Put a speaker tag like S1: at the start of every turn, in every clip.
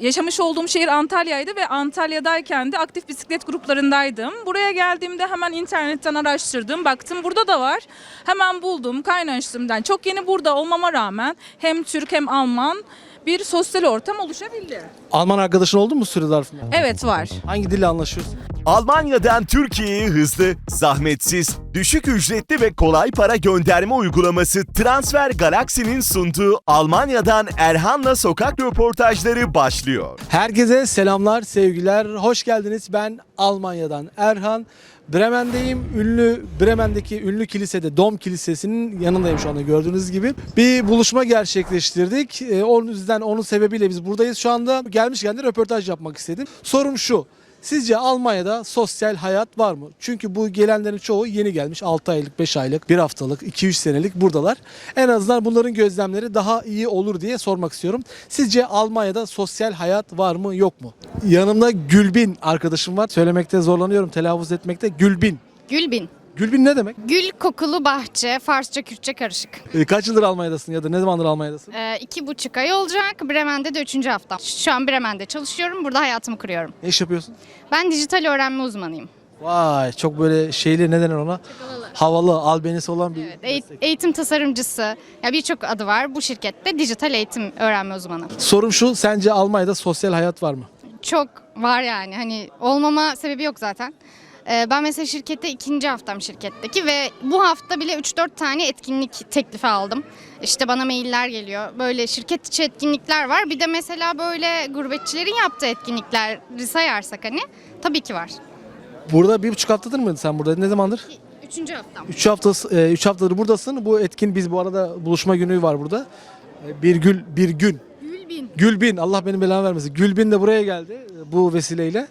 S1: Yaşamış olduğum şehir Antalya'ydı ve Antalya'dayken de aktif bisiklet gruplarındaydım. Buraya geldiğimde hemen internetten araştırdım, baktım burada da var. Hemen buldum, kaynaştım. Yani çok yeni burada olmama rağmen hem Türk hem Alman bir sosyal ortam oluşabildi.
S2: Alman arkadaşın oldu mu süre zarfında?
S1: Evet var.
S2: Hangi dille anlaşıyorsun?
S3: Almanya'dan Türkiye'ye hızlı, zahmetsiz, düşük ücretli ve kolay para gönderme uygulaması Transfer Galaxy'nin sunduğu Almanya'dan Erhan'la sokak röportajları başlıyor.
S2: Herkese selamlar, sevgiler. Hoş geldiniz. Ben Almanya'dan Erhan. Bremen'deyim. Ünlü Bremen'deki ünlü kilisede Dom Kilisesi'nin yanındayım şu anda gördüğünüz gibi. Bir buluşma gerçekleştirdik. Ee, onun yüzden onun sebebiyle biz buradayız şu anda. Gelmişken de röportaj yapmak istedim. Sorum şu. Sizce Almanya'da sosyal hayat var mı? Çünkü bu gelenlerin çoğu yeni gelmiş. 6 aylık, 5 aylık, 1 haftalık, 2-3 senelik buradalar. En azından bunların gözlemleri daha iyi olur diye sormak istiyorum. Sizce Almanya'da sosyal hayat var mı yok mu? Yanımda Gülbin arkadaşım var. Söylemekte zorlanıyorum, telaffuz etmekte. Gülbin.
S4: Gülbin.
S2: Gülbin ne demek?
S4: Gül kokulu bahçe, Farsça, Kürtçe karışık.
S2: Ee, kaç yıldır Almanya'dasın ya da ne zamandır Almanya'dasın?
S4: Ee, iki buçuk ay olacak. Bremen'de de üçüncü haftam. Şu an Bremen'de çalışıyorum. Burada hayatımı kuruyorum.
S2: Ne iş yapıyorsun?
S4: Ben dijital öğrenme uzmanıyım.
S2: Vay çok böyle şeyli ne denir ona? Havalı, albenisi olan bir
S4: Evet, eğit- eğitim tasarımcısı. Ya birçok adı var. Bu şirkette dijital eğitim öğrenme uzmanı.
S2: Sorum şu, sence Almanya'da sosyal hayat var mı?
S4: Çok var yani. Hani olmama sebebi yok zaten. Ee, Ben mesela şirkette ikinci haftam şirketteki ve bu hafta bile 3-4 tane etkinlik teklifi aldım. İşte bana mailler geliyor. Böyle şirket içi etkinlikler var. Bir de mesela böyle gurbetçilerin yaptığı etkinlikleri sayarsak hani tabii ki var.
S2: Burada bir buçuk haftadır mıydın sen burada? Ne zamandır?
S4: Üçüncü haftam.
S2: Üç haftası, e, üç haftadır buradasın. Bu etkin biz bu arada buluşma günü var burada. E, Bir gül, bir gün.
S4: Gülbin.
S2: Gülbin, Allah benim belamı vermesin. Gülbin de buraya geldi e, bu vesileyle.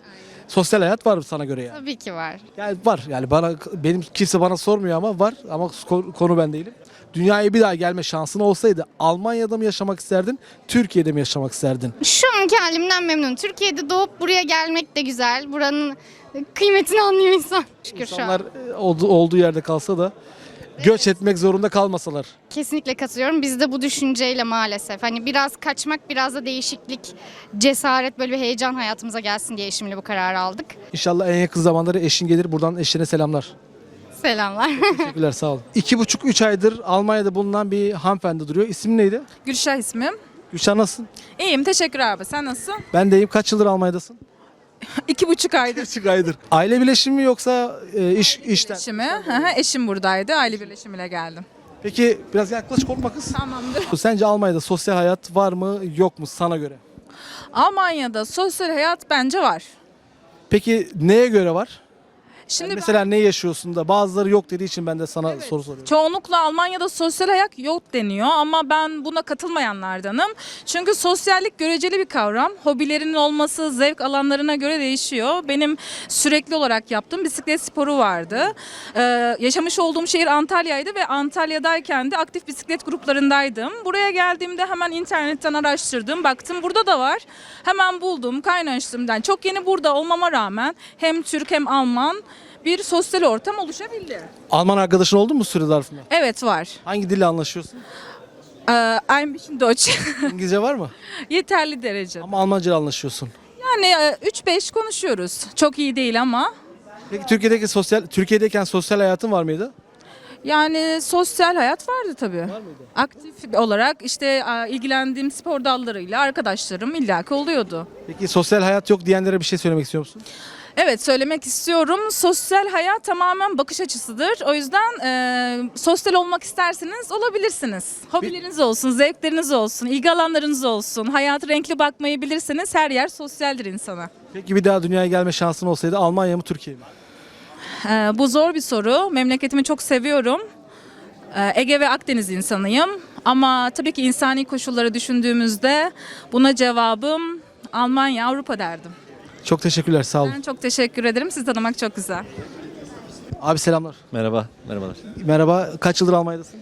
S2: Sosyal hayat var sana göre yani.
S4: Tabii ki var.
S2: Yani var yani bana benim kimse bana sormuyor ama var ama ko- konu ben değilim. Dünyaya bir daha gelme şansın olsaydı Almanya'da mı yaşamak isterdin, Türkiye'de mi yaşamak isterdin?
S4: Şu anki halimden memnunum. Türkiye'de doğup buraya gelmek de güzel. Buranın kıymetini anlıyor insan. Şükür şu an.
S2: İnsanlar e, olduğu yerde kalsa da göç etmek zorunda kalmasalar.
S4: Kesinlikle katılıyorum. Biz de bu düşünceyle maalesef hani biraz kaçmak, biraz da değişiklik, cesaret böyle bir heyecan hayatımıza gelsin diye eşimle bu kararı aldık.
S2: İnşallah en yakın zamanları eşin gelir. Buradan eşine selamlar.
S4: Selamlar.
S2: Teşekkürler sağ olun. İki buçuk üç aydır Almanya'da bulunan bir hanımefendi duruyor. İsmi neydi?
S1: Gülşah ismim.
S2: Gülşah nasılsın?
S1: İyiyim, teşekkür abi. Sen nasılsın?
S2: Ben deyim. Kaç yıldır Almanya'dasın?
S1: İki buçuk aydır.
S2: Buçuk aydır. Aile birleşimi mi yoksa e, iş işten?
S1: Eşimi, hı hı, eşim buradaydı. Aile birleşimiyle geldim.
S2: Peki biraz yaklaş korkma kız.
S1: Tamamdır.
S2: Sence Almanya'da sosyal hayat var mı yok mu sana göre?
S1: Almanya'da sosyal hayat bence var.
S2: Peki neye göre var?
S1: Şimdi
S2: Yani mesela ne yaşıyorsun da bazıları yok dediği için ben de sana soru soruyorum.
S1: Çoğunlukla Almanya'da sosyal hayat yok deniyor ama ben buna katılmayanlardanım. Çünkü sosyallik göreceli bir kavram. Hobilerinin olması zevk alanlarına göre değişiyor. Benim sürekli olarak yaptığım bisiklet sporu vardı. Ee, yaşamış olduğum şehir Antalya'ydı ve Antalya'dayken de aktif bisiklet gruplarındaydım. Buraya geldiğimde hemen internetten araştırdım. Baktım burada da var. Hemen buldum, kaynaştım. Yani çok yeni burada olmama rağmen hem Türk hem Alman bir sosyal ortam oluşabildi.
S2: Alman arkadaşın oldu mu süre zarfında?
S1: Evet var.
S2: Hangi dille anlaşıyorsun?
S1: Ee, ein bisschen Deutsch.
S2: İngilizce var mı?
S1: Yeterli derece.
S2: Ama Almanca ile anlaşıyorsun.
S1: Yani e, 3-5 konuşuyoruz. Çok iyi değil ama.
S2: Peki Türkiye'deki sosyal Türkiye'deyken sosyal hayatın var mıydı?
S1: Yani sosyal hayat vardı tabii.
S2: Var mıydı?
S1: Aktif olarak işte e, ilgilendiğim spor dallarıyla arkadaşlarım illaki oluyordu.
S2: Peki sosyal hayat yok diyenlere bir şey söylemek istiyor musun?
S1: Evet söylemek istiyorum. Sosyal hayat tamamen bakış açısıdır. O yüzden e, sosyal olmak isterseniz olabilirsiniz. Hobileriniz olsun, zevkleriniz olsun, ilgi alanlarınız olsun. Hayatı renkli bakmayı bilirseniz her yer sosyaldir insana.
S2: Peki bir daha dünyaya gelme şansın olsaydı Almanya mı Türkiye mi?
S1: Ee, bu zor bir soru. Memleketimi çok seviyorum. Ee, Ege ve Akdeniz insanıyım. Ama tabii ki insani koşulları düşündüğümüzde buna cevabım Almanya, Avrupa derdim.
S2: Çok teşekkürler sağ olun.
S1: Ben çok teşekkür ederim. Sizi tanımak çok güzel.
S2: Abi selamlar.
S5: Merhaba, merhabalar.
S2: Merhaba. Kaç yıldır Almanya'dasın?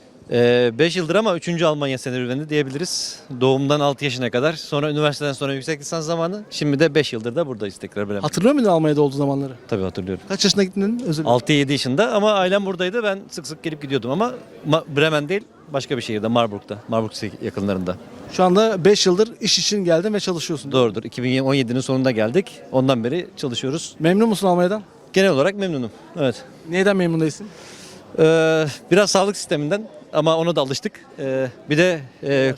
S5: 5 yıldır ama 3. Almanya serüveni diyebiliriz. Doğumdan 6 yaşına kadar. Sonra üniversiteden sonra yüksek lisans zamanı. Şimdi de 5 yıldır da buradayız tekrar Bremen.
S2: Hatırlıyor musun Almanya'da olduğu zamanları?
S5: Tabii hatırlıyorum.
S2: Kaç yaşına gittin? Özür dilerim.
S5: 6-7 yaşında ama ailem buradaydı. Ben sık sık gelip gidiyordum ama Ma- Bremen değil başka bir şehirde Marburg'da. Marburg yakınlarında.
S2: Şu anda 5 yıldır iş için geldin ve çalışıyorsun.
S6: Doğrudur. 2017'nin sonunda geldik. Ondan beri çalışıyoruz.
S2: Memnun musun Almanya'dan?
S6: Genel olarak memnunum. Evet.
S2: Neyden memnun değilsin?
S6: Ee, biraz sağlık sisteminden ama ona da alıştık. Ee, bir de e,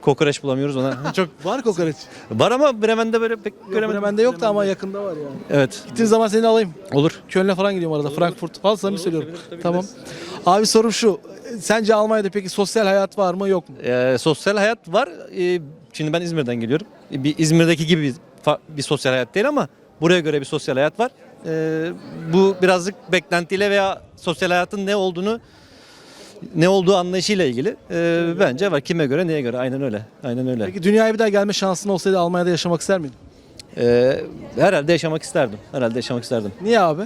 S6: kokoreç bulamıyoruz ona. Çok
S2: Var kokoreç.
S6: var ama Bremen'de böyle pek göremedim.
S2: Bremen'de yok da ama yakında var yani.
S6: Evet.
S2: Gittiğin zaman seni alayım.
S6: Olur.
S2: Köln'e falan gidiyorum arada. Frankfurt. Vallahi samimi söylüyorum.
S6: sevinirim, tabii
S2: Tamam. Abi sorum şu. Sence Almanya'da peki sosyal hayat var mı yok mu?
S6: Ee, sosyal hayat var. Ee, şimdi ben İzmir'den geliyorum. Ee, Bir İzmir'deki gibi bir, bir sosyal hayat değil ama buraya göre bir sosyal hayat var. Ee, bu birazcık beklentiyle veya sosyal hayatın ne olduğunu ne olduğu anlayışıyla ilgili. Ee, bence var. Kime göre, neye göre? Aynen öyle. Aynen öyle.
S2: Peki dünyaya bir daha gelme şansın olsaydı Almanya'da yaşamak ister miydin?
S6: Ee, herhalde yaşamak isterdim. Herhalde yaşamak isterdim.
S2: Niye abi?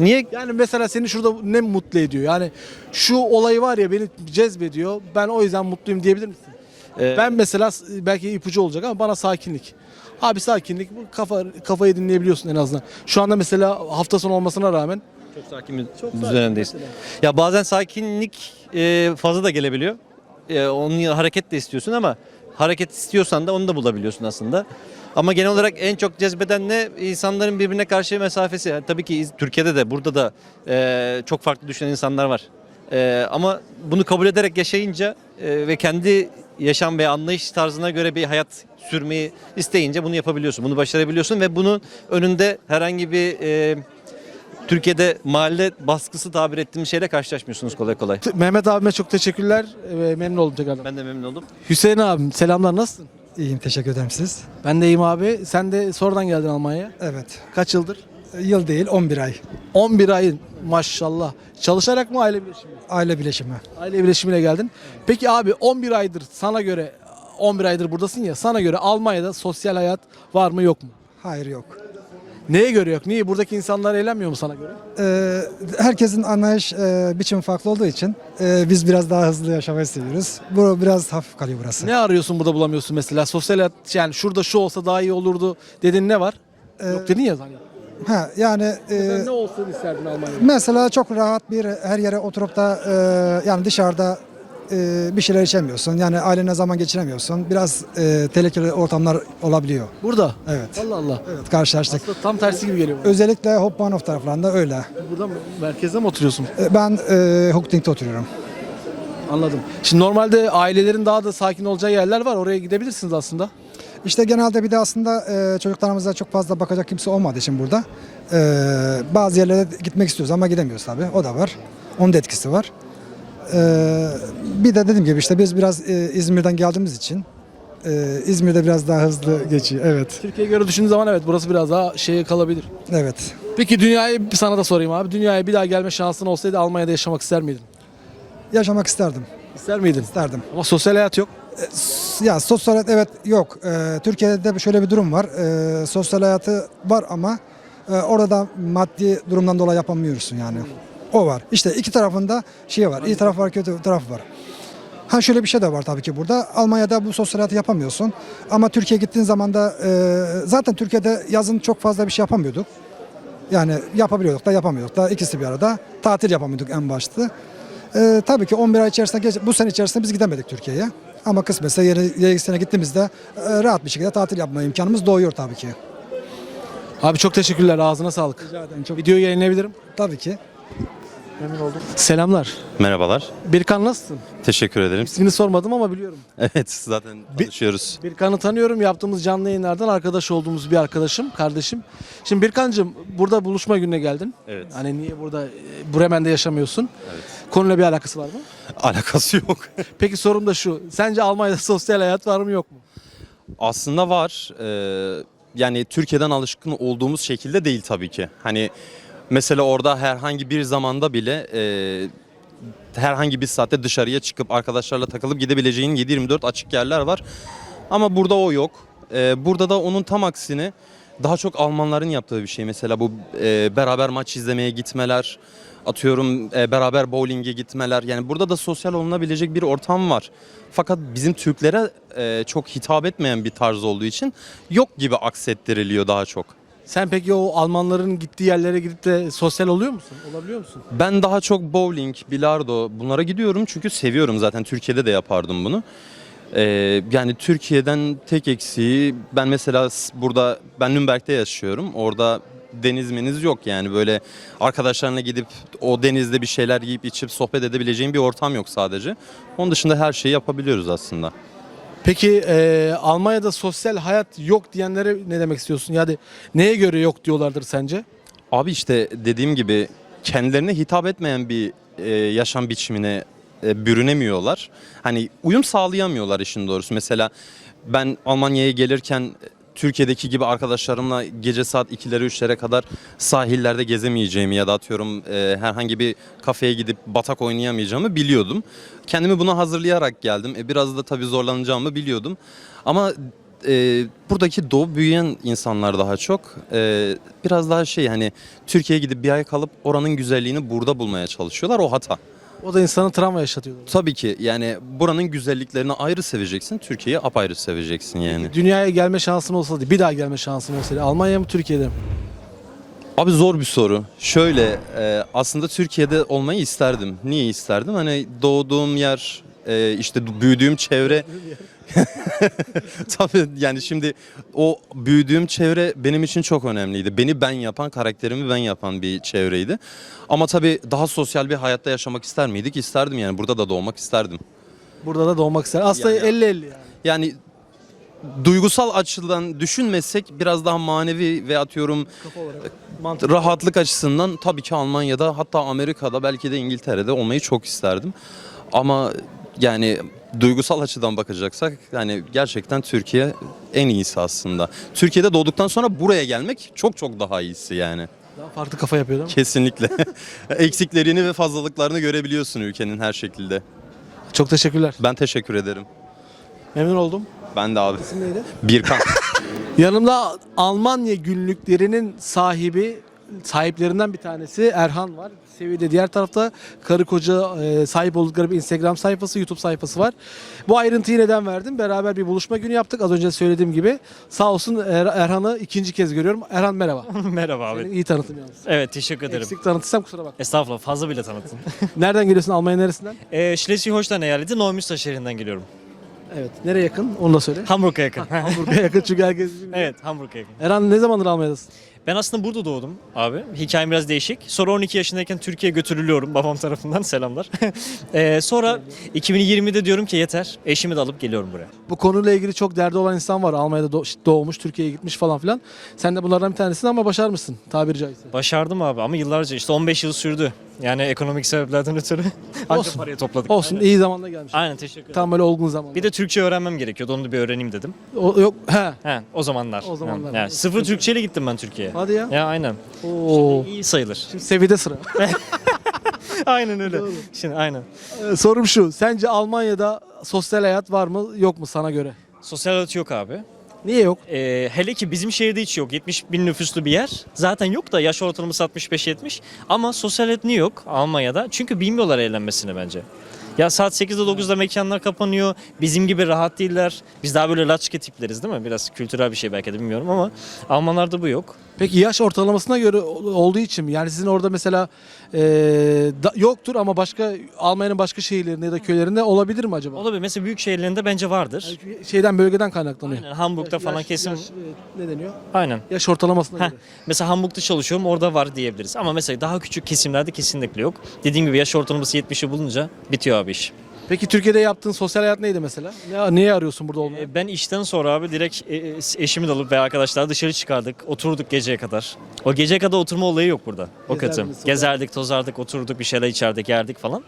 S6: Niye?
S2: Yani mesela seni şurada ne mutlu ediyor? Yani şu olayı var ya beni cezbediyor. Ben o yüzden mutluyum diyebilir misin?
S6: Ee,
S2: Ben mesela belki ipucu olacak ama bana sakinlik. Abi sakinlik bu kafa kafayı dinleyebiliyorsun en azından. Şu anda mesela hafta sonu olmasına rağmen
S6: Çok sakin bir
S2: sakin
S6: düzendeyiz.
S2: mesela.
S6: Ya bazen sakinlik e, fazla da gelebiliyor. E, onun hareket de istiyorsun ama hareket istiyorsan da onu da bulabiliyorsun aslında. Ama genel olarak en çok cezbeden ne? İnsanların birbirine karşı mesafesi. Yani tabii ki Türkiye'de de burada da e, çok farklı düşünen insanlar var. E, ama bunu kabul ederek yaşayınca e, ve kendi yaşam ve anlayış tarzına göre bir hayat sürmeyi isteyince bunu yapabiliyorsun. Bunu başarabiliyorsun ve bunun önünde herhangi bir e, Türkiye'de mahalle baskısı tabir ettiğim şeyle karşılaşmıyorsunuz kolay kolay.
S2: Mehmet abime çok teşekkürler ve memnun oldum tekrardan.
S6: Ben de memnun oldum.
S2: Hüseyin abim selamlar nasılsın?
S7: İyiyim teşekkür ederim siz.
S2: Ben de iyiyim abi. Sen de sonradan geldin Almanya'ya.
S7: Evet.
S2: Kaç yıldır?
S7: Yıl değil 11 ay.
S2: 11 ayın maşallah. Çalışarak mı aile birleşimi?
S7: Aile bileşimi.
S2: Aile birleşimiyle geldin. Peki abi 11 aydır sana göre 11 aydır buradasın ya sana göre Almanya'da sosyal hayat var mı yok mu?
S7: Hayır yok.
S2: Neye göre yok? Niye? Buradaki insanlar eğlenmiyor mu sana göre?
S7: Ee, herkesin anlayış e, biçimi farklı olduğu için e, biz biraz daha hızlı yaşamayı seviyoruz. Bu biraz hafif kalıyor burası.
S2: Ne arıyorsun burada bulamıyorsun mesela? Sosyal hayat yani şurada şu olsa daha iyi olurdu dedin ne var? yok dedin ya zaten.
S7: Ha, yani e,
S2: Sen ne olsun isterdin Almanya'da?
S7: mesela çok rahat bir her yere oturup da e, yani dışarıda e, bir şeyler içemiyorsun. Yani ailene zaman geçiremiyorsun. Biraz e, tehlikeli ortamlar olabiliyor.
S2: Burada.
S7: Evet.
S2: Allah Allah.
S7: Evet karşılaştık.
S2: Aslında tam tersi gibi geliyor. bana.
S7: Özellikle Hoppanhof taraflarında öyle.
S2: Burada mı? Merkezde mi oturuyorsun?
S7: E, Ben e, Hookding'de oturuyorum.
S2: Anladım. Şimdi normalde ailelerin daha da sakin olacağı yerler var. Oraya gidebilirsiniz aslında.
S7: İşte genelde bir de aslında e, çocuklarımıza çok fazla bakacak kimse olmadığı için burada e, bazı yerlere gitmek istiyoruz ama gidemiyoruz tabii. O da var. Onun da etkisi var. E, bir de dediğim gibi işte biz biraz e, İzmir'den geldiğimiz için e, İzmir'de biraz daha hızlı geçiyor. Evet.
S2: Türkiye'ye göre düşündüğün zaman evet burası biraz daha şeye kalabilir.
S7: Evet.
S2: Peki dünyayı sana da sorayım abi. Dünyaya bir daha gelme şansın olsaydı Almanya'da yaşamak ister miydin?
S7: Yaşamak isterdim.
S2: İster miydin?
S7: İsterdim.
S2: Ama sosyal hayat yok.
S7: Ya sosyal hayat evet yok. E, Türkiye'de de şöyle bir durum var. E, sosyal hayatı var ama e, orada maddi durumdan dolayı yapamıyorsun yani. O var. İşte iki tarafında şey var. İyi taraf var, kötü taraf var. Ha şöyle bir şey de var tabii ki burada. Almanya'da bu sosyal hayatı yapamıyorsun. Ama Türkiye'ye gittiğin zaman da e, zaten Türkiye'de yazın çok fazla bir şey yapamıyorduk. Yani yapabiliyorduk da yapamıyorduk da ikisi bir arada. Tatil yapamıyorduk en başta. E, tabii ki 11 ay içerisinde, bu sene içerisinde biz gidemedik Türkiye'ye. Ama kısmetse yeni, yeni sene gittiğimizde e, rahat bir şekilde tatil yapma imkanımız doğuyor tabii ki.
S2: Abi çok teşekkürler. Ağzına sağlık.
S7: Rica ederim. Çok,
S2: Videoyu yayınlayabilirim.
S7: tabii ki.
S2: Memnun oldum. Selamlar.
S8: Merhabalar.
S2: Birkan nasılsın?
S8: Teşekkür ederim.
S2: İsmini sormadım ama biliyorum.
S8: Evet zaten tanışıyoruz.
S2: Birkan'ı tanıyorum. Yaptığımız canlı yayınlardan arkadaş olduğumuz bir arkadaşım, kardeşim. Şimdi Birkan'cığım burada buluşma gününe geldin.
S8: Evet.
S2: Hani niye burada e, Bremen'de yaşamıyorsun? Evet. Konuyla bir alakası var mı?
S8: Alakası yok.
S2: Peki sorum da şu. Sence Almanya'da sosyal hayat var mı yok mu?
S8: Aslında var. Ee, yani Türkiye'den alışkın olduğumuz şekilde değil tabii ki. Hani mesela orada herhangi bir zamanda bile e, herhangi bir saatte dışarıya çıkıp arkadaşlarla takılıp gidebileceğin 7-24 açık yerler var. Ama burada o yok. Ee, burada da onun tam aksine daha çok Almanların yaptığı bir şey. Mesela bu e, beraber maç izlemeye gitmeler, atıyorum e, beraber bowling'e gitmeler. Yani burada da sosyal olunabilecek bir ortam var. Fakat bizim Türklere e, çok hitap etmeyen bir tarz olduğu için yok gibi aksettiriliyor daha çok.
S2: Sen peki o Almanların gittiği yerlere gidip de sosyal oluyor musun? Olabiliyor musun?
S8: Ben daha çok bowling, bilardo bunlara gidiyorum çünkü seviyorum zaten Türkiye'de de yapardım bunu. Ee, yani Türkiye'den tek eksiği ben mesela burada ben Nürnberg'de yaşıyorum. Orada deniz meniz yok yani böyle arkadaşlarına gidip o denizde bir şeyler yiyip içip sohbet edebileceğin bir ortam yok sadece. Onun dışında her şeyi yapabiliyoruz aslında.
S2: Peki e, Almanya'da sosyal hayat yok diyenlere ne demek istiyorsun? Yani neye göre yok diyorlardır sence?
S8: Abi işte dediğim gibi kendilerine hitap etmeyen bir e, yaşam biçimine e, bürünemiyorlar. Hani uyum sağlayamıyorlar işin doğrusu. Mesela ben Almanya'ya gelirken Türkiye'deki gibi arkadaşlarımla gece saat 2'lere 3'lere kadar sahillerde gezemeyeceğimi ya da atıyorum e, herhangi bir kafeye gidip batak oynayamayacağımı biliyordum. Kendimi buna hazırlayarak geldim. E, biraz da tabii zorlanacağımı biliyordum. Ama e, buradaki doğu büyüyen insanlar daha çok e, biraz daha şey hani Türkiye'ye gidip bir ay kalıp oranın güzelliğini burada bulmaya çalışıyorlar. O hata.
S2: O da insanı travma yaşatıyor.
S8: Tabii ki yani buranın güzelliklerini ayrı seveceksin. Türkiye'yi apayrı seveceksin yani.
S2: Dünyaya gelme şansın olsaydı, bir daha gelme şansın olsaydı Almanya mı Türkiye'de mi?
S8: Abi zor bir soru. Şöyle e, aslında Türkiye'de olmayı isterdim. Niye isterdim? Hani doğduğum yer, e, işte büyüdüğüm çevre. Tabii yani şimdi o büyüdüğüm çevre benim için çok önemliydi. Beni ben yapan, karakterimi ben yapan bir çevreydi. Ama tabii daha sosyal bir hayatta yaşamak ister miydik? İsterdim yani. Burada da doğmak isterdim.
S2: Burada da doğmak ister. Aslında
S8: Yani-
S2: 50-50 yani.
S8: Yani duygusal açıdan düşünmesek biraz daha manevi ve atıyorum
S2: Kafa olarak. Mantık.
S8: rahatlık açısından tabii ki Almanya'da hatta Amerika'da belki de İngiltere'de olmayı çok isterdim. Ama yani duygusal açıdan bakacaksak yani gerçekten Türkiye en iyisi aslında. Türkiye'de doğduktan sonra buraya gelmek çok çok daha iyisi yani.
S2: Daha farklı kafa yapıyor değil mi?
S8: Kesinlikle. Eksiklerini ve fazlalıklarını görebiliyorsun ülkenin her şekilde.
S2: Çok teşekkürler.
S8: Ben teşekkür ederim.
S2: Memnun oldum.
S8: Ben de abi.
S2: İsim neydi?
S8: Birkan.
S2: Yanımda Almanya günlüklerinin sahibi, sahiplerinden bir tanesi Erhan var. Seviyede diğer tarafta karı koca e, sahip oldukları bir Instagram sayfası, YouTube sayfası var. Bu ayrıntıyı neden verdim? Beraber bir buluşma günü yaptık. Az önce söylediğim gibi. Sağ olsun Er- Erhan'ı ikinci kez görüyorum. Erhan merhaba.
S6: Merhaba abi.
S2: Seni iyi tanıtım yalnız.
S6: Evet teşekkür ederim.
S2: Eksik tanıtırsam kusura bakma.
S6: Estağfurullah fazla bile tanıttın.
S2: Nereden geliyorsun? Almanya neresinden?
S6: ee, Schleswig-Holstein eyaleti Neumünster şehrinden geliyorum.
S2: Evet. Nereye yakın? Onu da söyle.
S6: Hamburg'a yakın.
S2: Hamburg'a yakın çünkü herkes bilmiyor.
S6: evet Hamburg'a yakın.
S2: Erhan ne zamandır Almanya'dasın?
S6: Ben aslında burada doğdum abi. Hikayem biraz değişik. Sonra 12 yaşındayken Türkiye'ye götürülüyorum babam tarafından selamlar. Ee, sonra 2020'de diyorum ki yeter eşimi de alıp geliyorum buraya.
S2: Bu konuyla ilgili çok derdi olan insan var. Almanya'da doğ- doğmuş, Türkiye'ye gitmiş falan filan. Sen de bunlardan bir tanesin ama başarmışsın tabiri caizse.
S6: Başardım abi ama yıllarca işte 15 yıl sürdü. Yani ekonomik sebeplerden ötürü anca
S2: Olsun.
S6: parayı topladık.
S2: Olsun
S6: Aynen.
S2: iyi zamanda gelmiş.
S6: Aynen teşekkür ederim.
S2: Tam böyle olgun zaman.
S6: Bir de Türkçe öğrenmem gerekiyordu. Onu da bir öğreneyim dedim.
S2: O, yok he.
S6: He, o zamanlar.
S2: O zamanlar.
S6: Yani sıfır Türkçeyle gittim ben Türkiye'ye.
S2: Hadi ya.
S6: Ya aynen.
S2: Oo.
S6: İyi sayılır.
S2: Şimdi seviyede sıra.
S6: aynen öyle. Şimdi aynen.
S2: Ee, Sorum şu. Sence Almanya'da sosyal hayat var mı yok mu sana göre?
S6: Sosyal hayat yok abi.
S2: Niye yok?
S6: Ee, hele ki bizim şehirde hiç yok. 70 bin nüfuslu bir yer. Zaten yok da yaş ortalaması 65-70. Ama sosyal niye yok Almanya'da? Çünkü bilmiyorlar eğlenmesini bence. Ya saat 8'de 9'da mekanlar kapanıyor. Bizim gibi rahat değiller. Biz daha böyle laçke tipleriz değil mi? Biraz kültürel bir şey belki de bilmiyorum ama Almanlarda bu yok.
S2: Peki yaş ortalamasına göre ol- olduğu için mi? Yani sizin orada mesela ee, da- yoktur ama başka Almanya'nın başka şehirlerinde ya da köylerinde olabilir mi acaba?
S6: Olabilir. Mesela büyük şehirlerinde bence vardır.
S2: Yani şeyden bölgeden kaynaklanıyor.
S6: Aynen, Hamburg'da
S2: Yaş-
S6: falan
S2: yaş-
S6: kesin.
S2: yaş, e, ne deniyor?
S6: Aynen.
S2: Yaş ortalamasına
S6: Heh.
S2: göre.
S6: Mesela Hamburg'da çalışıyorum orada var diyebiliriz. Ama mesela daha küçük kesimlerde kesinlikle yok. Dediğim gibi yaş ortalaması 70'i bulunca bitiyor abi iş.
S2: Peki Türkiye'de yaptığın sosyal hayat neydi mesela? Ne, niye arıyorsun burada olmayı?
S6: E, Ben işten sonra abi direkt e, e, eşimi de alıp ve arkadaşlar dışarı çıkardık. Oturduk geceye kadar. O geceye kadar oturma olayı yok burada. O kötü.
S2: Gezerdiniz, sokak.
S6: Gezerdik, tozardık, oturduk bir şeyler içerdik, yerdik falan.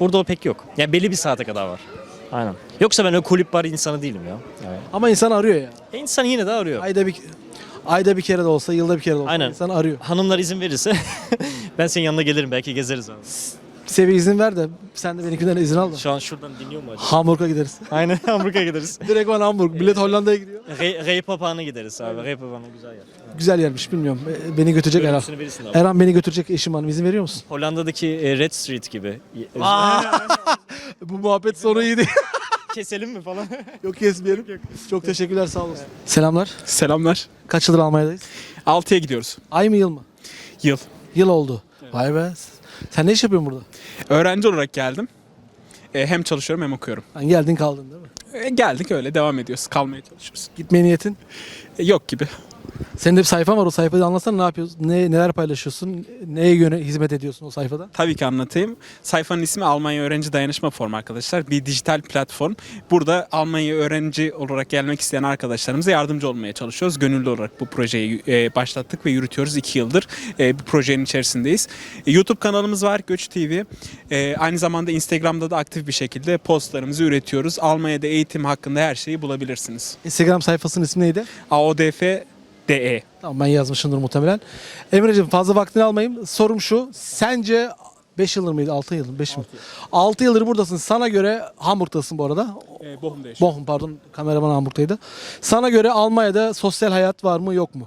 S6: Burada o pek yok. Yani belli bir saate kadar var. Aynen. Yoksa ben öyle kulüp bar insanı değilim ya. Yani.
S2: Ama insan arıyor ya.
S6: E, İnsan yine de arıyor.
S2: Ayda bir ayda bir kere de olsa, yılda bir kere de olsa
S6: Aynen.
S2: insan arıyor.
S6: Hanımlar izin verirse ben senin yanına gelirim belki gezeriz abi.
S2: Sevi izin ver de sen de benimkinden izin al da.
S6: Şu an şuradan dinliyor mu acaba?
S2: Hamburg'a gideriz.
S6: Aynen Hamburg'a gideriz.
S2: Direkt van Hamburg. Millet Hollanda'ya gidiyor.
S6: Rey, Rey Papağan'a gideriz abi. Rey Papağan'a güzel yer.
S2: Güzel yermiş bilmiyorum. E, Beni götürecek Erhan.
S6: Görüntüsünü verirsin abi.
S2: Erhan beni götürecek eşim hanım. izin veriyor musun?
S6: Hollanda'daki e, Red Street gibi.
S2: Bu muhabbet sonu iyiydi.
S6: Keselim mi falan?
S2: Yok kesmeyelim. Çok teşekkürler sağ olasın. Selamlar.
S9: Selamlar.
S2: Kaç yıldır Almanya'dayız?
S9: 6'ya gidiyoruz.
S2: Ay mı yıl mı?
S9: Yıl.
S2: Yıl oldu. Vay be. Sen ne iş yapıyorsun burada?
S9: Öğrenci olarak geldim. Ee, hem çalışıyorum hem okuyorum.
S2: Sen geldin kaldın değil mi?
S9: E, geldik öyle devam ediyoruz. Kalmaya çalışıyoruz.
S2: Gitmeye niyetin?
S9: E, yok gibi.
S2: Senin de bir sayfan var o sayfada anlatsana ne yapıyorsun? Ne, neler paylaşıyorsun? Neye göre hizmet ediyorsun o sayfada?
S9: Tabii ki anlatayım. Sayfanın ismi Almanya Öğrenci Dayanışma Forumu arkadaşlar. Bir dijital platform. Burada Almanya öğrenci olarak gelmek isteyen arkadaşlarımıza yardımcı olmaya çalışıyoruz. Gönüllü olarak bu projeyi e, başlattık ve yürütüyoruz. iki yıldır e, bu projenin içerisindeyiz. E, YouTube kanalımız var Göç TV. E, aynı zamanda Instagram'da da aktif bir şekilde postlarımızı üretiyoruz. Almanya'da eğitim hakkında her şeyi bulabilirsiniz.
S2: Instagram sayfasının ismi neydi?
S9: AODF DE.
S2: Tamam ben yazmışımdır muhtemelen. Emre'ciğim fazla vaktini almayayım. Sorum şu. Sence 5 yıldır mıydı? 6 yıldır 5 mi? 6 yıldır buradasın. Sana göre Hamburg'tasın bu arada.
S9: E, Bochum'da yaşıyorum.
S2: Bochum pardon. Kameraman Hamburg'taydı. Sana göre Almanya'da sosyal hayat var mı yok mu?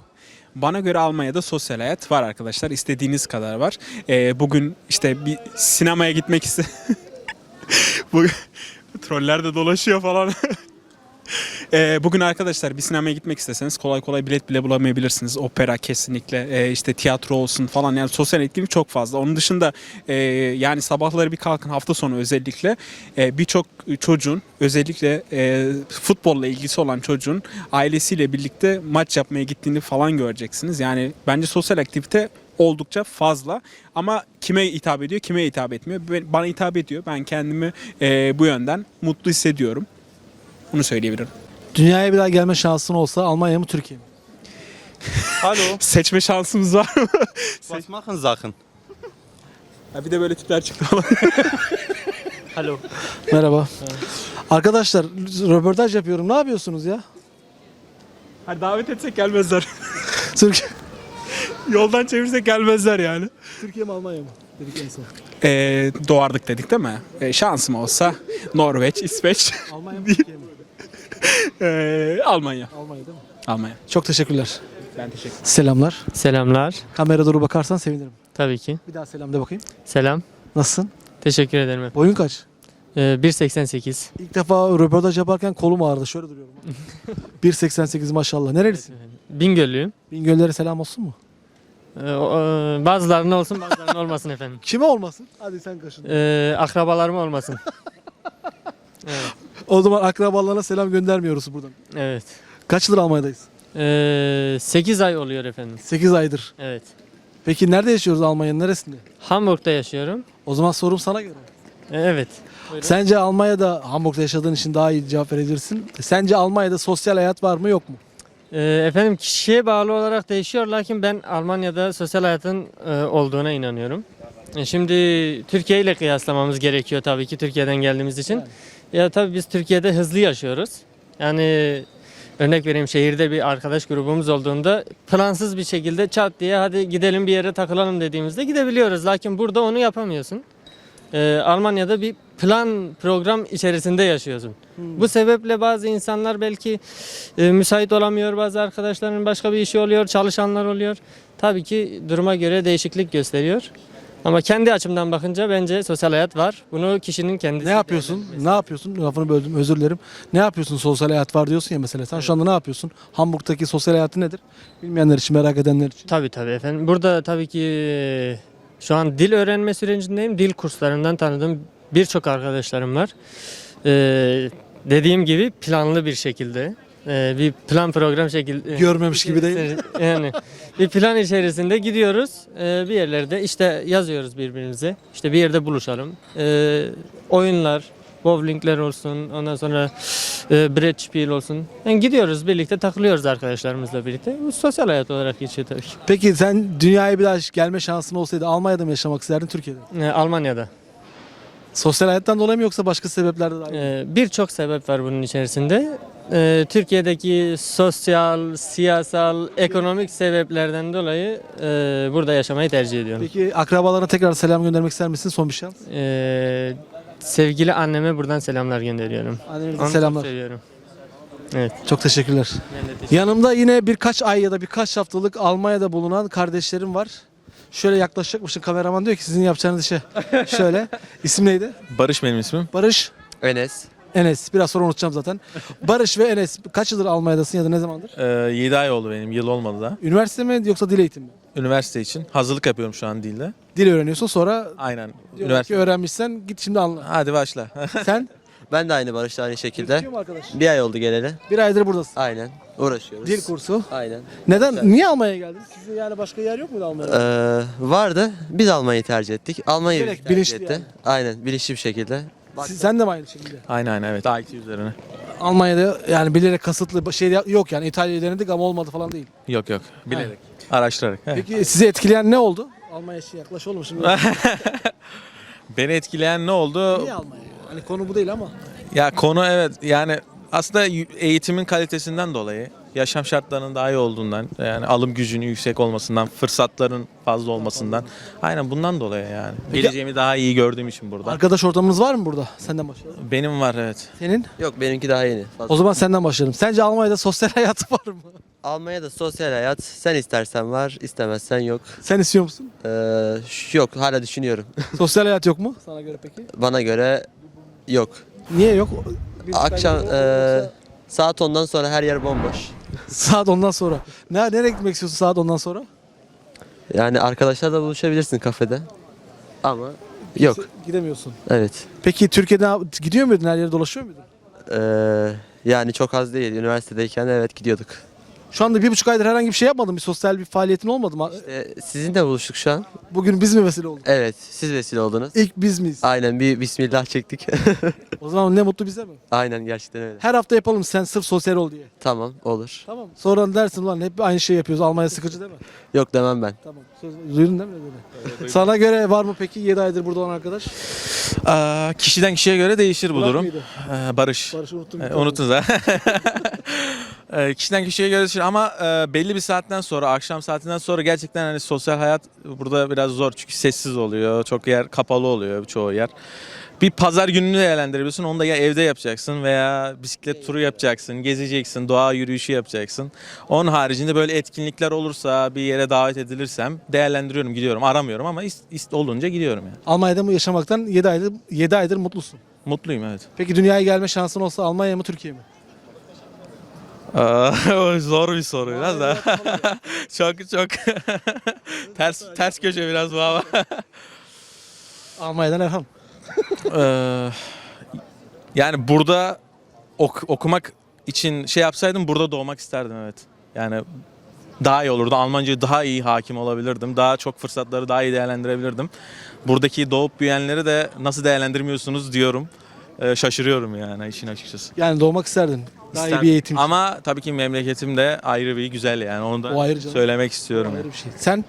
S9: Bana göre Almanya'da sosyal hayat var arkadaşlar. İstediğiniz kadar var. Ee, bugün işte bir sinemaya gitmek iste... Bu troller de dolaşıyor falan. Ee, bugün arkadaşlar bir sinemaya gitmek isteseniz kolay kolay bilet bile bulamayabilirsiniz. Opera kesinlikle ee, işte tiyatro olsun falan yani sosyal etkinlik çok fazla. Onun dışında ee, yani sabahları bir kalkın hafta sonu özellikle ee, birçok çocuğun özellikle ee, futbolla ilgisi olan çocuğun ailesiyle birlikte maç yapmaya gittiğini falan göreceksiniz. Yani bence sosyal aktivite oldukça fazla ama kime hitap ediyor kime hitap etmiyor bana hitap ediyor ben kendimi ee, bu yönden mutlu hissediyorum bunu söyleyebilirim.
S2: Dünyaya bir daha gelme şansın olsa Almanya mı Türkiye mi?
S8: Alo.
S9: Seçme şansımız var mı?
S8: Was machen Sachen?
S9: Ha, bir de böyle tipler çıktı falan.
S6: Alo.
S2: Merhaba. Arkadaşlar röportaj yapıyorum. Ne yapıyorsunuz ya?
S9: Hadi davet etsek gelmezler.
S2: Türkiye,
S9: Yoldan çevirsek gelmezler yani.
S2: Türkiye mi Almanya mı? Dedik en son.
S9: Ee, doğardık dedik değil mi? Ee, şansım olsa Norveç, İsveç,
S2: Almanya mı Türkiye mi?
S9: ee, Almanya.
S2: Almanya değil mi?
S9: Almanya.
S2: Çok teşekkürler.
S9: Ben teşekkür ederim.
S2: Selamlar.
S10: Selamlar.
S2: Kamera doğru bakarsan sevinirim.
S10: Tabii ki.
S2: Bir daha selam de bakayım.
S10: Selam.
S2: Nasılsın?
S10: Teşekkür ederim. efendim.
S2: Boyun kaç?
S10: Ee, 1.88.
S2: İlk defa röportaj yaparken kolum ağrıdı. Şöyle duruyorum. 1.88 maşallah. Nerelisin?
S10: Bingöllüyüm.
S2: Bingöllere selam olsun mu?
S10: Ee, o- e, bazılarına olsun bazılarına olmasın efendim.
S2: Kime olmasın? Hadi sen kaşın.
S10: Ee, akrabalarıma olmasın.
S2: O zaman akrabalarına selam göndermiyoruz buradan.
S10: Evet.
S2: Kaç yıldır Almanya'dayız?
S10: Ee, 8 ay oluyor efendim.
S2: 8 aydır.
S10: Evet.
S2: Peki nerede yaşıyoruz Almanya'nın neresinde?
S10: Hamburg'da yaşıyorum.
S2: O zaman sorum sana göre.
S10: Ee, evet.
S2: Sence Almanya'da Hamburg'da yaşadığın için daha iyi cevap verebilirsin. Sence Almanya'da sosyal hayat var mı yok mu?
S10: Ee, efendim kişiye bağlı olarak değişiyor lakin ben Almanya'da sosyal hayatın e, olduğuna inanıyorum. E, Şimdi Türkiye ile kıyaslamamız gerekiyor tabii ki Türkiye'den geldiğimiz için. Ya tabii biz Türkiye'de hızlı yaşıyoruz. Yani örnek vereyim şehirde bir arkadaş grubumuz olduğunda plansız bir şekilde çat diye hadi gidelim bir yere takılalım dediğimizde gidebiliyoruz. Lakin burada onu yapamıyorsun. Ee, Almanya'da bir plan program içerisinde yaşıyorsun. Bu sebeple bazı insanlar belki e, müsait olamıyor. Bazı arkadaşların başka bir işi oluyor, çalışanlar oluyor. Tabii ki duruma göre değişiklik gösteriyor. Ama kendi açımdan bakınca bence sosyal hayat var. Bunu kişinin kendisi
S2: Ne yapıyorsun? Ne yapıyorsun? Lafını böldüm özür dilerim. Ne yapıyorsun sosyal hayat var diyorsun ya mesela. Sen şu anda ne yapıyorsun? Hamburg'daki sosyal hayatı nedir? Bilmeyenler için merak edenler için.
S10: Tabii tabii efendim. Burada tabii ki e, şu an dil öğrenme sürecindeyim. Dil kurslarından tanıdığım birçok arkadaşlarım var. Ee, dediğim gibi planlı bir şekilde e, bir plan program şekilde
S2: Görmemiş gibi değil.
S10: yani bir plan içerisinde gidiyoruz. Ee, bir yerlerde işte yazıyoruz birbirimize. İşte bir yerde buluşalım. Ee, oyunlar, bowlingler olsun, ondan sonra e, bridge spiel olsun. Yani gidiyoruz birlikte takılıyoruz arkadaşlarımızla birlikte. Bu sosyal hayat olarak geçiyor tabii ki.
S2: Peki sen dünyaya bir daha gelme şansın olsaydı Almanya'da mı yaşamak isterdin Türkiye'de? mi?
S10: Ee, Almanya'da.
S2: Sosyal hayattan dolayı mı yoksa başka sebeplerden dolayı mı?
S10: Ee, Birçok sebep var bunun içerisinde. Ee, Türkiye'deki sosyal, siyasal, ekonomik sebeplerden dolayı e, burada yaşamayı tercih ediyorum.
S2: Peki akrabalarına tekrar selam göndermek ister misin? Son bir şans.
S10: Ee, sevgili anneme buradan selamlar gönderiyorum.
S2: Annenize
S10: Onu
S2: selamlar.
S10: seviyorum. Evet.
S2: Çok teşekkürler.
S10: Ben de teşekkür
S2: Yanımda yine birkaç ay ya da birkaç haftalık Almanya'da bulunan kardeşlerim var. Şöyle yaklaşacakmışsın kameraman diyor ki sizin yapacağınız işe. Şöyle. İsim neydi?
S11: Barış benim ismim.
S2: Barış,
S11: Enes.
S2: Enes. Biraz sonra unutacağım zaten. Barış ve Enes kaç yıldır Almanya'dasın ya da ne zamandır?
S11: Ee, 7 ay oldu benim. Yıl olmadı da.
S2: Üniversite mi yoksa dil eğitimi mi?
S11: Üniversite için. Hazırlık yapıyorum şu an dilde.
S2: Dil öğreniyorsun sonra
S11: Aynen. Üniversite.
S2: öğrenmişsen git şimdi anla.
S11: Hadi başla.
S2: Sen
S12: Ben de aynı Barış'la aynı şekilde.
S2: Gözüküyor mu arkadaş?
S12: Bir ay oldu geleli.
S2: Bir aydır buradasın.
S12: Aynen. Uğraşıyoruz.
S2: Dil kursu.
S12: Aynen.
S2: Neden? Niye Almanya'ya geldiniz? Sizde yani başka yer yok muydu Almanya'da?
S12: Ee, vardı. Biz Almanya'yı tercih ettik. Almanya
S2: Direkt,
S12: tercih
S2: bilinçli
S12: etti.
S2: yani.
S12: Aynen. Bilinçli bir şekilde.
S2: Siz- sen de mi aynı şekilde?
S11: Aynen aynen evet. IT üzerine.
S2: Almanya'da yani bilerek kasıtlı şey yok yani İtalya'yı denedik ama olmadı falan değil.
S11: Yok yok. Bilerek. Araştırarak. evet.
S2: Peki sizi etkileyen ne oldu? Almanya şey yaklaş oğlum şimdi.
S11: Beni etkileyen ne oldu?
S2: Niye Almanya? Hani konu bu değil ama.
S11: Ya konu evet yani aslında eğitimin kalitesinden dolayı, yaşam şartlarının daha iyi olduğundan, yani alım gücünün yüksek olmasından, fırsatların fazla olmasından. Aynen bundan dolayı yani. Geleceğimi daha iyi gördüğüm için burada.
S2: Arkadaş ortamınız var mı burada? Senden başlayalım.
S11: Benim var evet.
S2: Senin?
S12: Yok benimki daha yeni. Fazla.
S2: O zaman senden başlayalım. Sence Almanya'da sosyal hayatı var mı?
S12: Almanya'da sosyal hayat sen istersen var, istemezsen yok.
S2: Sen istiyor musun?
S12: Ee, ş- yok hala düşünüyorum.
S2: Sosyal hayat yok mu? Sana göre peki?
S12: Bana göre yok.
S2: Niye yok?
S12: Akşam
S2: bence-
S12: ee, saat 10'dan sonra her yer bomboş.
S2: Saat ondan sonra. Ne, nereye gitmek istiyorsun saat ondan sonra?
S12: Yani arkadaşlarla buluşabilirsin kafede. Ama yok.
S2: Gidemiyorsun.
S12: Evet.
S2: Peki Türkiye'de gidiyor muydun? Her yere dolaşıyor muydun?
S12: Ee, yani çok az değil. Üniversitedeyken evet gidiyorduk.
S2: Şu anda bir buçuk aydır herhangi bir şey yapmadın. Bir sosyal bir faaliyetin olmadı mı?
S12: Ee, sizinle buluştuk şu an.
S2: Bugün biz mi vesile olduk?
S12: Evet, siz vesile oldunuz.
S2: İlk biz miyiz?
S12: Aynen bir bismillah çektik.
S2: O zaman ne mutlu bize mi?
S12: Aynen gerçekten öyle.
S2: Her hafta yapalım sen sırf sosyal ol diye.
S12: Tamam olur.
S2: Tamam. Sonra dersin ulan hep aynı şey yapıyoruz. Almanya sıkıcı değil mi?
S12: Yok demem ben.
S2: Tamam. Söz, duydun değil mi? Böyle? Sana göre var mı peki 7 aydır burada olan arkadaş?
S11: Aa, kişiden kişiye göre değişir bu
S2: Burak
S11: durum.
S2: mıydı?
S11: Ee, Barış.
S2: Barış unuttum.
S11: Ee, unuttunuz ha. Ee, kişiden kişiye göre değişir ama e, belli bir saatten sonra, akşam saatinden sonra gerçekten hani sosyal hayat burada biraz zor. Çünkü sessiz oluyor, çok yer kapalı oluyor çoğu yer. Bir pazar gününü değerlendirebiliyorsun. Onu da ya evde yapacaksın veya bisiklet turu yapacaksın, gezeceksin, doğa yürüyüşü yapacaksın. Onun haricinde böyle etkinlikler olursa, bir yere davet edilirsem değerlendiriyorum, gidiyorum. Aramıyorum ama ist, ist olunca gidiyorum yani.
S2: Almanya'da mı yaşamaktan 7 aydır 7 aydır mutlusun.
S11: Mutluyum evet.
S2: Peki dünyaya gelme şansın olsa Almanya mı Türkiye mi?
S11: Zor bir soru biraz da. çok çok ters ters köşe biraz bu ama.
S2: Almanya'dan Erhan.
S11: Ee, yani burada ok- okumak için şey yapsaydım burada doğmak isterdim evet. Yani daha iyi olurdu. Almanca'ya daha iyi hakim olabilirdim. Daha çok fırsatları daha iyi değerlendirebilirdim. Buradaki doğup büyüyenleri de nasıl değerlendirmiyorsunuz diyorum. Ee, şaşırıyorum yani işin açıkçası.
S2: Yani doğmak isterdin. Daha iyi bir eğitim.
S11: Ama tabii ki memleketim de ayrı bir güzel yani onu da
S2: O ayrı canım.
S11: söylemek istiyorum.
S2: Ayrı bir şey. Sen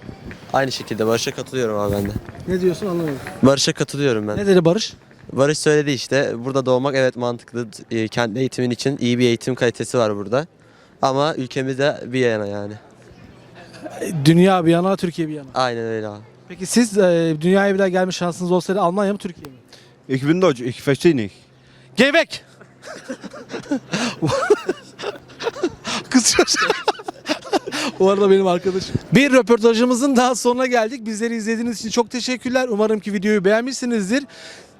S12: Aynı şekilde Barış'a katılıyorum abi ben de.
S2: ne diyorsun anlamıyorum.
S12: Barış'a katılıyorum ben.
S2: Ne dedi Barış?
S12: Barış söyledi işte burada doğmak evet mantıklı. Ee, kendi eğitimin için iyi bir eğitim kalitesi var burada. Ama ülkemizde bir yana yani.
S2: Dünya bir yana, Türkiye bir yana.
S12: Aynen öyle abi.
S2: Peki siz e, dünyaya bir daha gelme şansınız olsaydı Almanya mı Türkiye mi?
S13: Ich bin Deutsch, ich verstehe nicht.
S2: Gevek! Kızıyor. o arada benim arkadaşım. Bir röportajımızın daha sonuna geldik. Bizleri izlediğiniz için çok teşekkürler. Umarım ki videoyu beğenmişsinizdir.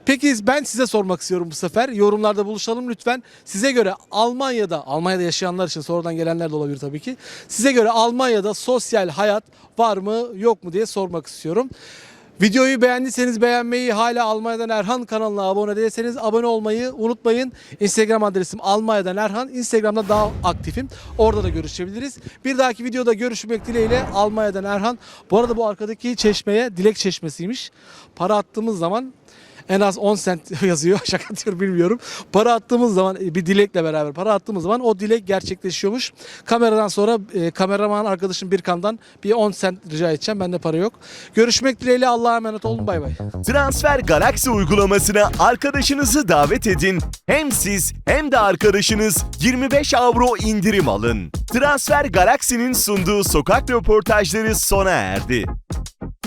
S2: Peki ben size sormak istiyorum bu sefer. Yorumlarda buluşalım lütfen. Size göre Almanya'da, Almanya'da yaşayanlar için sonradan gelenler de olabilir tabii ki. Size göre Almanya'da sosyal hayat var mı yok mu diye sormak istiyorum. Videoyu beğendiyseniz beğenmeyi, hala Almanya'dan Erhan kanalına abone değilseniz abone olmayı unutmayın. Instagram adresim Almanya'dan Erhan. Instagram'da daha aktifim. Orada da görüşebiliriz. Bir dahaki videoda görüşmek dileğiyle Almanya'dan Erhan. Bu arada bu arkadaki çeşmeye Dilek Çeşmesi'ymiş. Para attığımız zaman en az 10 sent yazıyor. Şaka diyorum bilmiyorum. Para attığımız zaman e, bir dilekle beraber para attığımız zaman o dilek gerçekleşiyormuş. Kameradan sonra e, kameraman arkadaşım Birkan'dan bir 10 sent rica edeceğim. Bende para yok. Görüşmek dileğiyle Allah'a emanet olun. Bay bay.
S3: Transfer Galaxy uygulamasına arkadaşınızı davet edin. Hem siz hem de arkadaşınız 25 avro indirim alın. Transfer Galaxy'nin sunduğu sokak röportajları sona erdi.